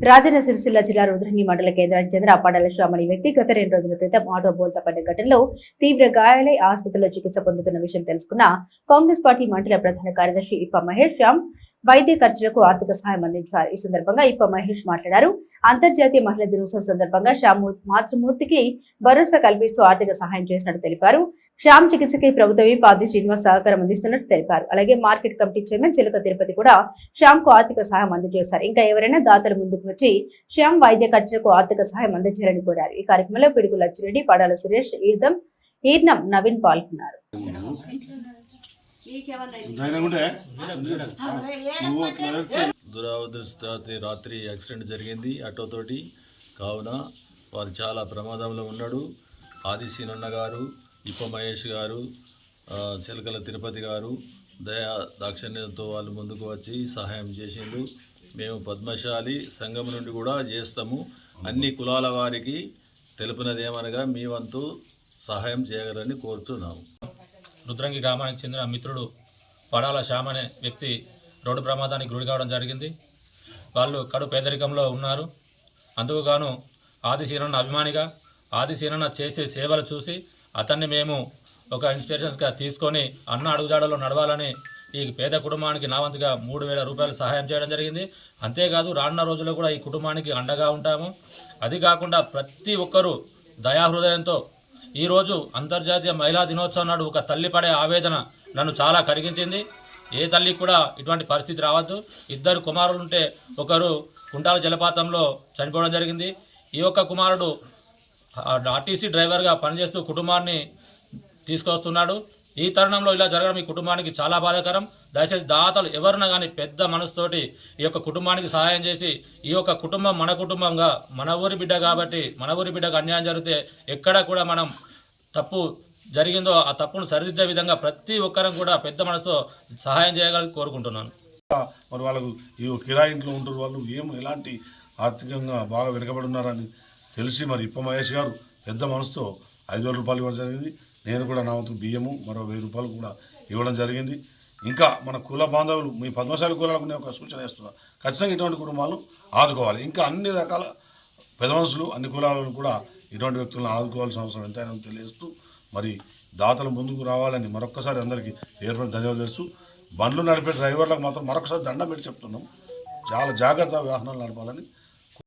రాజన్న సిరిసిల్ల జిల్లా రుద్రంగి మండల కేంద్రానికి చెందిన అప్పాడల శ్యామ్ అనే వ్యక్తి గత రెండు రోజుల క్రితం ఆటో బోల్తా ఘటనలో తీవ్ర గాయాలై ఆసుపత్రిలో చికిత్స పొందుతున్న విషయం తెలుసుకున్న కాంగ్రెస్ పార్టీ మండల ప్రధాన కార్యదర్శి ఇప్ప మహేష్ శ్యామ్ వైద్య ఖర్చులకు ఆర్థిక సహాయం అందించారు. ఈ సందర్భంగా ఇప్ప మహేష్ మాట్లాడారు. అంతర్జాతీయ మహిళా దినోత్సవం సందర్భంగా శ్యామ్ మాతృమూర్తికి భరోసా కల్పిస్తూ ఆర్థిక సహాయం చేసినట్టు తెలిపారు. శ్యామ్ చికిత్సకి ప్రభుత్వ పాది శ్రీనివాస్ సహకారం అందిస్తున్నట్టు తెలిపారు. అలాగే మార్కెట్ కమిటీ చైర్మన్ చిలుక తిరుపతి కూడా శ్యామ్కు ఆర్థిక సహాయం అందజేశారు. ఇంకా ఎవరైనా దాతలు ముందుకు వచ్చి శ్యామ్ వైద్య ఖర్చులకు ఆర్థిక సహాయం అందజేయాలని కోరారు. ఈ కార్యక్రమంలో పిడుగు లచ్చిరెడ్డి పడాల సురేష్ ఈర్దం ఈర్నం నవీన్ పాల్గొన్నారు. రాత్రి యాక్సిడెంట్ జరిగింది. ఆటోతోటి కావున వారు చాలా ప్రమాదంలో ఉన్నాడు. ఆదిశీనన్న గారు ఇప్ప మహేష్ గారు చిలకల తిరుపతి గారు దయా దాక్షిణ్యంతో వాళ్ళు ముందుకు వచ్చి సహాయం చేసిండు మేము పద్మశాలి సంఘం నుండి కూడా చేస్తాము. అన్ని కులాల వారికి తెలుపునది ఏమనగా మీ వంతు సహాయం చేయగలని కోరుతున్నాము. రుద్రంగి గ్రామానికి చెందిన మిత్రుడు పడాల శ్యామ్ అనే వ్యక్తి రోడ్డు ప్రమాదానికి గురి కావడం జరిగింది. వాళ్ళు కడు పేదరికంలో ఉన్నారు. అందుకు గాను ఆదిశీనన్న అభిమానిగా ఆదిశీనన్న చేసే సేవలు చూసి అతన్ని మేము ఒక ఇన్స్పిరేషన్స్గా తీసుకొని అన్న అడుగుజాడలో నడవాలని ఈ పేద కుటుంబానికి నా వంతుగా మూడు వేల రూపాయలు సహాయం చేయడం జరిగింది. అంతేకాదు రానున్న రోజుల్లో కూడా ఈ కుటుంబానికి అండగా ఉంటాము. అది కాకుండా ప్రతి ఒక్కరూ దయాహృదయంతో ఈరోజు అంతర్జాతీయ మహిళా దినోత్సవం నాడు ఒక తల్లి పడే ఆవేదన నన్ను చాలా కరిగించింది. ఏ తల్లికి కూడా ఇటువంటి పరిస్థితి రావద్దు. ఇద్దరు కుమారులు ఉంటే ఒకరు కుంటాల జలపాతంలో చనిపోవడం జరిగింది. ఈ యొక్క కుమారుడు ఆర్టీసీ డ్రైవర్గా పనిచేస్తూ కుటుంబాన్ని తీసుకొస్తున్నాడు. ఈ తరుణంలో ఇలా జరగడం ఈ కుటుంబానికి చాలా బాధాకరం. దయచేసి దాతలు ఎవరినా కానీ పెద్ద మనసుతోటి ఈ యొక్క కుటుంబానికి సహాయం చేసి ఈ యొక్క కుటుంబం మన కుటుంబంగా మన ఊరి బిడ్డ కాబట్టి మన ఊరి బిడ్డకు అన్యాయం జరిగితే ఎక్కడ కూడా మనం తప్పు జరిగిందో ఆ తప్పును సరిదిద్దే విధంగా ప్రతి ఒక్కరం కూడా పెద్ద మనసుతో సహాయం చేయగలని కోరుకుంటున్నాను. మరి వాళ్ళకు ఈ కిరాయింట్లో ఉంటారు వాళ్ళు ఏం ఎలాంటి ఆర్థికంగా బాగా వెనుకబడి ఉన్నారని తెలిసి మరి ఇప్ప మహేష్ గారు పెద్ద మనసుతో ఐదు వేల రూపాయలు ఇవ్వడం జరిగింది. నేను కూడా నా వంతు బియ్యము మరో వెయ్యి రూపాయలు కూడా ఇవ్వడం జరిగింది. ఇంకా మన కుల బాంధవులు మీ పద్మశాలి కులాలకు నేను ఒక సూచన ఇస్తున్నా ఖచ్చితంగా ఇటువంటి కుటుంబాలను ఆదుకోవాలి. ఇంకా అన్ని రకాల పెద్ద మనుషులు అన్ని కులాలను కూడా ఇటువంటి వ్యక్తులను ఆదుకోవాల్సిన అవసరం ఎంతైనా తెలియజేస్తూ మరి దాతలు ముందుకు రావాలని మరొక్కసారి అందరికీ ఏర్పడి ధన్యవాదాలు తెలుసు బండ్లు నడిపే డ్రైవర్లకు మాత్రం మరొకసారి దండం పెట్టి చెప్తున్నాం. చాలా జాగ్రత్త వాహనాలు నడపాలని.